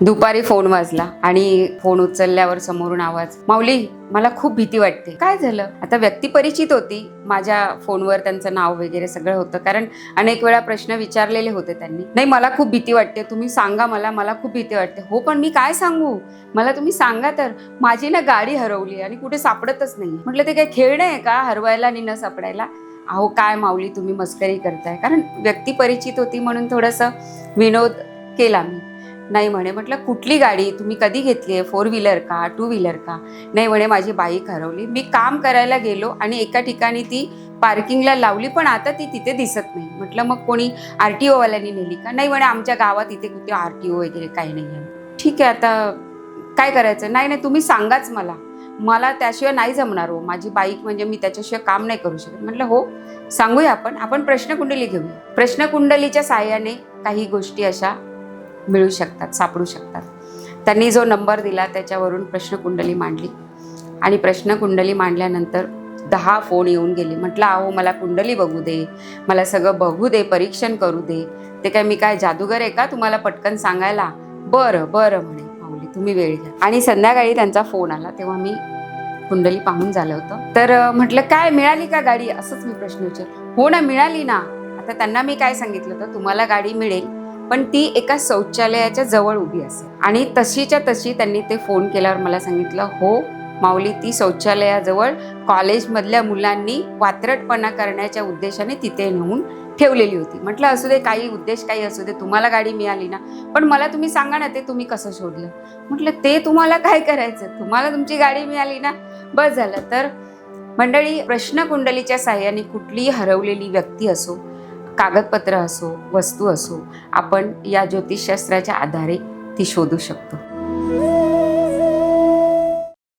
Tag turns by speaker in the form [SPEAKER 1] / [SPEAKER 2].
[SPEAKER 1] दुपारी फोन वाजला आणि फोन उचलल्यावर समोरून आवाज माऊली मला खूप भीती वाटते. काय झालं? आता व्यक्ती परिचित होती. माझ्या फोनवर त्यांचं नाव वगैरे सगळं होतं कारण अनेक वेळा प्रश्न विचारलेले होते त्यांनी. नाही मला खूप भीती वाटते. तुम्ही सांगा मला. मला खूप भीती वाटते. हो पण मी काय सांगू? मला तुम्ही सांगा तर. माझी ना गाडी हरवली आणि कुठे सापडतच नाही म्हटलं ते काय खेळणं आहे का? हरवायला आणि न सापडायला? अहो काय माऊली तुम्ही मस्करी करताय. कारण व्यक्ती परिचित होती म्हणून थोडंसं विनोद केला मी. नाही म्हणे. म्हटलं कुठली गाडी? तुम्ही कधी घेतली आहे? फोर व्हीलर का? टू व्हीलर का? नाही म्हणे माझी बाईक हरवली मी काम करायला गेलो आणि एका ठिकाणी ती पार्किंगला लावली पण आता ती तिथे दिसत नाही. म्हटलं मग कोणी आर टी ओवाल्यांनी नेली का? नाही म्हणे आमच्या गावात इथे कुठे आर टी ओ वगैरे काही नाही आहे. ठीक आहे आता काय करायचं? नाही नाही तुम्ही सांगाच मला. मला त्याशिवाय नाही जमणार हो. माझी बाईक म्हणजे मी त्याच्याशिवाय काम नाही करू शकत. म्हटलं हो सांगूया आपण. आपण प्रश्नकुंडली घेऊया. प्रश्नकुंडलीच्या साह्याने काही गोष्टी अशा मिळू शकतात सापडू शकतात. त्यांनी जो नंबर दिला त्याच्यावरून प्रश्नकुंडली मांडली. आणि प्रश्नकुंडली मांडल्यानंतर दहा फोन येऊन गेले. म्हटलं अहो मला कुंडली बघू दे. मला सगळं बघू दे परीक्षण करू दे. ते काय मी काय जादूगर आहे का तुम्हाला पटकन सांगायला? बरं बरं म्हणे माऊली तुम्ही वेळ घ्या. आणि संध्याकाळी त्यांचा फोन आला तेव्हा मी कुंडली पाहून झालं होतं. तर म्हटलं काय मिळाली का गाडी? असंच मी प्रश्न विचार हो ना मिळाली ना. आता त्यांना मी काय सांगितलं होतं? तुम्हाला गाडी मिळेल. पण ती एका शौचालयाच्या जवळ उभी असेल. आणि तशीच्या तशी त्यांनी ते फोन केल्यावर मला सांगितलं हो माऊली ती शौचालयाजवळ कॉलेजमधल्या मुलांनी वात्रटपणा करण्याच्या उद्देशाने तिथे नेऊन ठेवलेली होती. म्हटलं असू दे काही उद्देश काही असू दे तुम्हाला गाडी मिळाली ना पण मला तुम्ही सांगा ना ते तुम्ही कसं शोधलं? म्हटलं ते तुम्हाला काय करायचं? तुम्हाला तुमची गाडी मिळाली ना? बस झालं. तर मंडळी प्रश्नकुंडलीच्या साह्याने कुठलीही हरवलेली व्यक्ती असो कागदपत्र असो वस्तू असो आपण या ज्योतिषशास्त्राच्या आधारे ती शोधू शकतो.